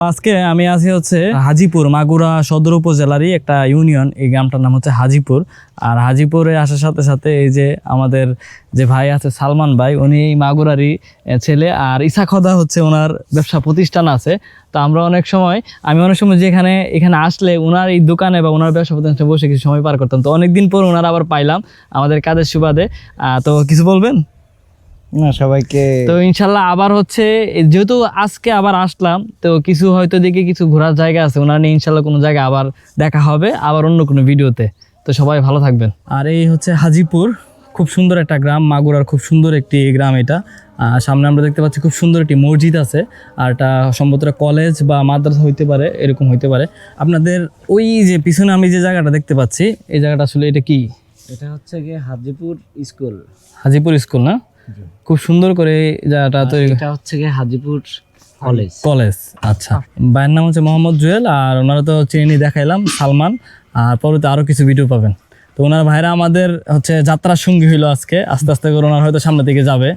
আজকে আমি আছি হচ্ছে হাজিপুর মাগুরা সদর উপজেলারই একটা ইউনিয়ন। এই গ্রামটার নাম হচ্ছে হাজিপুর। আর হাজিপুরে আসার সাথে সাথে এই যে আমাদের যে ভাই আছে সালমান ভাই, উনি এই মাগুরারই ছেলে। আর ইসাখদা হচ্ছে ওনার ব্যবসা প্রতিষ্ঠান আছে। তো আমরা অনেক সময়, আমি অনেক সময় যেখানে এখানে আসলে ওনার এই দোকানে বা ওনার ব্যবসা প্রতিষ্ঠানে বসে কিছু সময় পার করতাম। তো অনেকদিন পর ওনার আবার পাইলাম আমাদের কাজের সুবাদে। তো কিছু বলবেন? না সবাইকে তো ইনশাল্লাহ আবার হচ্ছে যেহেতু আজকে আবার আসলাম তো কিছু হয়তো দেখি কিছু ঘোরার জায়গা আছে ওনার নিয়ে ইনশাল্লাহ কোনো জায়গায় আবার দেখা হবে আবার অন্য কোনো ভিডিওতে। তো সবাই ভালো থাকবেন। আর এই হচ্ছে হাজিপুর খুব সুন্দর একটা গ্রাম মাগুরার খুব সুন্দর একটি গ্রাম এটা। সামনে আমরা দেখতে পাচ্ছি খুব সুন্দর একটি মসজিদ আছে আর এটা সম্ভবত কলেজ বা মাদ্রাসা হইতে পারে এরকম হইতে পারে। আপনাদের ওই যে পিছনে আমি যে জায়গাটা দেখতে পাচ্ছি এই জায়গাটা আসলে এটা কি? এটা হচ্ছে গিয়ে হাজিপুর স্কুল। হাজিপুর স্কুল না? খুব সুন্দর করে যারা জায়গাটা তৈরি এটা হচ্ছে গিয়ে হাজিপুর কলেজ। কলেজ আচ্ছা। ভাইয়ের নাম হচ্ছে মোহাম্মদ জুয়েল আর ওনারা তো চিনি দেখাইলাম সালমান। আর পরবর্তী আরও কিছু ভিডিও পাবেন। তো ওনার ভাইরা আমাদের হচ্ছে যাত্রার সঙ্গী হইল আজকে। আস্তে আস্তে করে ওনার হয়তো সামনের দিকে যাবে।